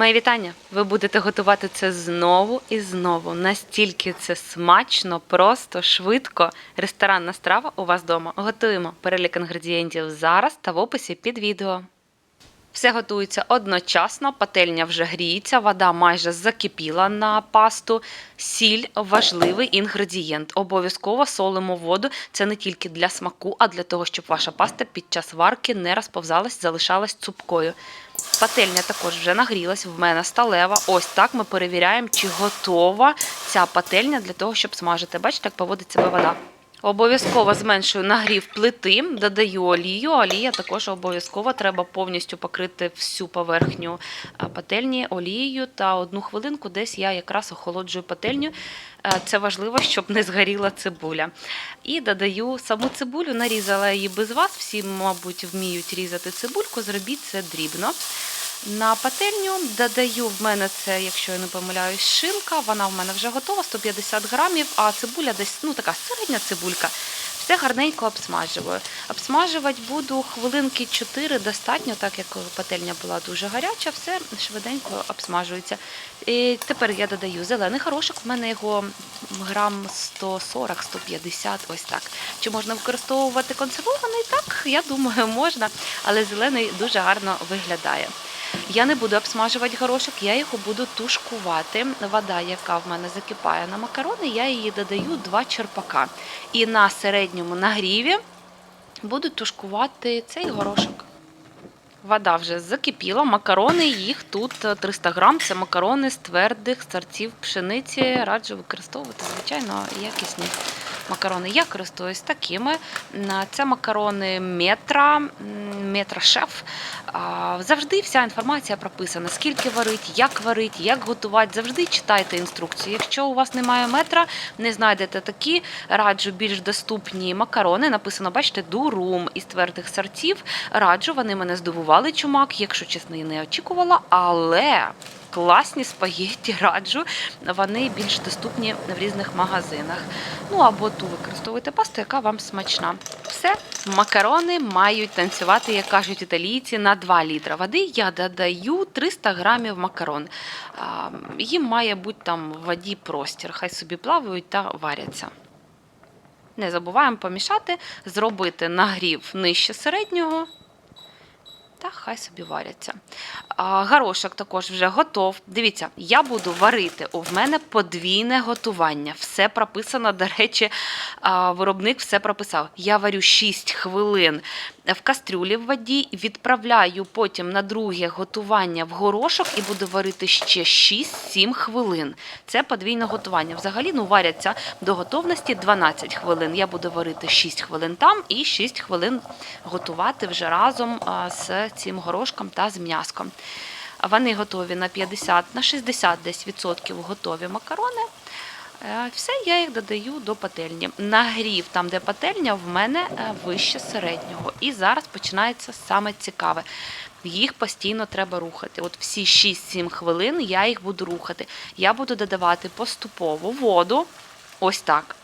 Мої вітання! Ви будете готувати це знову і знову. Настільки це смачно, просто, швидко. Ресторанна страва у вас вдома. Готуємо перелік інгредієнтів зараз та в описі під відео. Все готується одночасно, пательня вже гріється, вода майже закипіла на пасту. Сіль важливий інгредієнт. Обов'язково солимо воду. Це не тільки для смаку, а для того, щоб ваша паста під час варки не розповзалась, залишалась цупкою. Пательня також вже нагрілась, в мене сталева. Ось так ми перевіряємо, чи готова ця пательня для того, щоб смажити. Бачите, як поводить себе вода. Обов'язково зменшую нагрів плити, додаю олію. Олія також обов'язково треба повністю покрити всю поверхню пательні олією та одну хвилинку десь я якраз охолоджую пательню. Е, Це важливо, щоб не згоріла цибуля. І додаю саму цибулю, нарізала її без вас. Всі, мабуть, вміють різати цибульку, зробіть це дрібно. На пательню додаю в мене це, якщо я не помиляюсь, шинка. Вона в мене вже готова, 150 грамів, а цибуля десь ну така середня цибулька. Все гарненько обсмажую. Обсмажувати буду хвилинки 4 достатньо, так як пательня була дуже гаряча, все швиденько обсмажується. І тепер я додаю зелений горошок, в мене його грам 140-150, ось так. Чи можна використовувати консервований? Так, я думаю, можна, але зелений дуже гарно виглядає. Я не буду обсмажувати горошок, я його буду тушкувати. Вода, яка в мене закипає на макарони, я її додаю два черпака. І на середньому нагріві буду тушкувати цей горошок. Вода вже закипіла, макарони, їх тут 300 грам. Це макарони з твердих сорців пшениці. Раджу використовувати, звичайно, якісні макарони. Я користуюсь такими. Це макарони метра, метра шеф. Завжди вся інформація прописана: скільки варить, як варить, як готувати. Завжди читайте інструкцію. Якщо у вас немає метра, не знайдете такі. Раджу більш доступні макарони. Написано, бачите, дурум із твердих сортів. Раджу, вони мене здивували чумак, якщо чесно, і не очікувала, але. Класні спагетті раджу, вони більш доступні в різних магазинах. Ну або ту використовуйте пасту, яка вам смачна. Все, макарони мають танцювати, як кажуть італійці, на 2 літра води. Я додаю 300 грамів макарон. Їм має бути там в воді простір. Хай собі плавають та варяться. Не забуваємо помішати, зробити нагрів нижче середнього. Та хай собі варяться. А, горошок також вже готов. Дивіться, я буду варити. У мене подвійне готування. Все прописано, до речі, виробник все прописав. Я варю 6 хвилин в кастрюлі в воді, відправляю потім на друге готування в горошок і буду варити ще 6-7 хвилин. Це подвійне готування. Взагалі ну, варяться до готовності 12 хвилин. Я буду варити 6 хвилин там і 6 хвилин готувати вже разом з цим горошком та з м'яском. Вони готові на 50, на 60 десь відсотків готові макарони. Е, Все, я їх додаю до пательні. Нагрів там, де пательня, в мене е, вище середнього. І зараз починається саме цікаве. Їх постійно треба рухати. От всі 6-7 хвилин я їх буду рухати. Я буду додавати поступово воду. Ось так.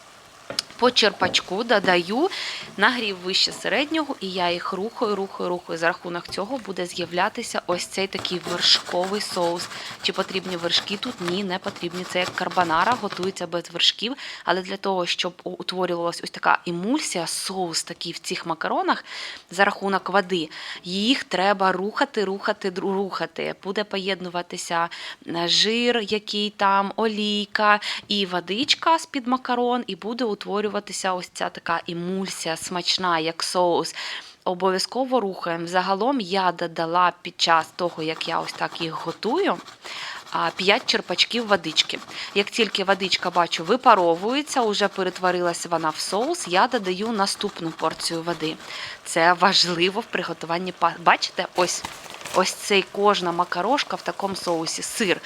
По черпачку додаю нагрів вище середнього, і я їх рухаю, рухаю, рухаю. За рахунок цього буде з'являтися ось цей такий вершковий соус. Чи потрібні вершки тут? Ні, не потрібні. Це як карбонара, готується без вершків. Але для того, щоб утворювалася ось така емульсія, соус такий в цих макаронах за рахунок води, їх треба рухати, рухати, рухати. Буде поєднуватися е, жир, який там, олійка і водичка з-під макарон, і буде утворюватися ось ця така емульсія смачна, як соус. Обов'язково рухаємо. Загалом я додала під час того, як я ось так їх готую. 5 черпачків водички. Як тільки водичка, бачу, випаровується, вже перетворилася вона в соус, я додаю наступну порцію води. Це важливо в приготуванні Бачите, ось ось цей кожна макарошка в такому соусі, сир.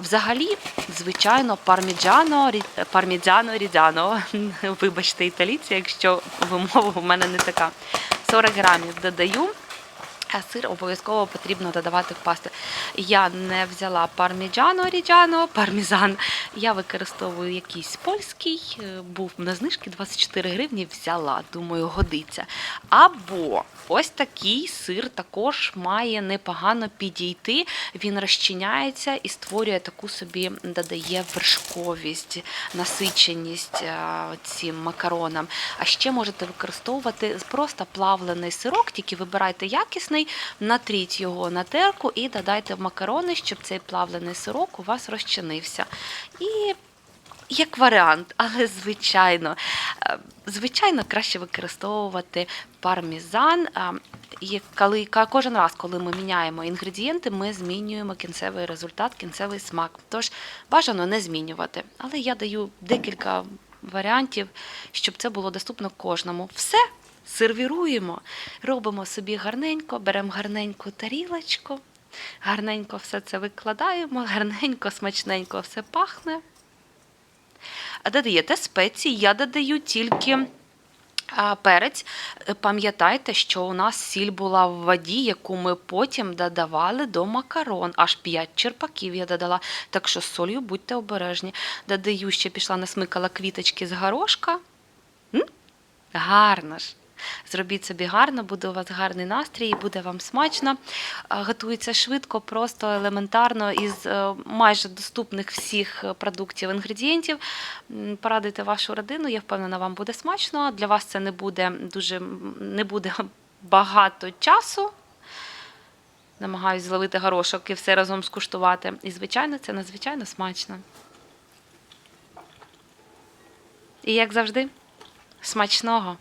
Взагалі, звичайно, парміджано, парміджано рідяно. Вибачте, італійці, якщо вимова в мене не така. 40 грамів додаю. Сир обов'язково потрібно додавати в пасту. Я не взяла парміджано ріджано, пармізан. Я використовую якийсь польський, е, був на знижки 24 гривні, взяла, думаю, годиться. Або ось такий сир також має непогано підійти. Він розчиняється і створює таку собі, додає вершковість, насиченість е, цим макаронам. А ще можете використовувати просто плавлений сирок, тільки вибирайте якісний, натріть його на терку і додайте в макарони, щоб цей плавлений сирок у вас розчинився. І як варіант, але звичайно, е, звичайно, краще використовувати пармезан. е, І коли кожен раз, коли ми міняємо інгредієнти, ми змінюємо кінцевий результат, кінцевий смак. Тож бажано не змінювати. Але я даю декілька варіантів, щоб це було доступно кожному. Все сервіруємо, робимо собі гарненько, беремо гарненьку тарілочку, гарненько все це викладаємо, гарненько, смачненько все пахне. А додаєте спеції, я додаю тільки а, перець. Пам'ятайте, що у нас сіль була в воді, яку ми потім додавали до макарон. Аж 5 черпаків я додала. Так що з солью будьте обережні. Додаю, ще пішла насмикала квіточки з горошка. М? Гарно ж. Зробіть собі гарно, буде у вас гарний настрій, буде вам смачно. Готується швидко, просто елементарно із е, майже доступних всіх е, продуктів інгредієнтів. Порадуйте вашу родину, я впевнена, вам буде смачно. Для вас це не буде дуже не буде багато часу. Намагаюсь зловити горошок і все разом скуштувати. І, звичайно, це надзвичайно смачно. І як завжди, смачного!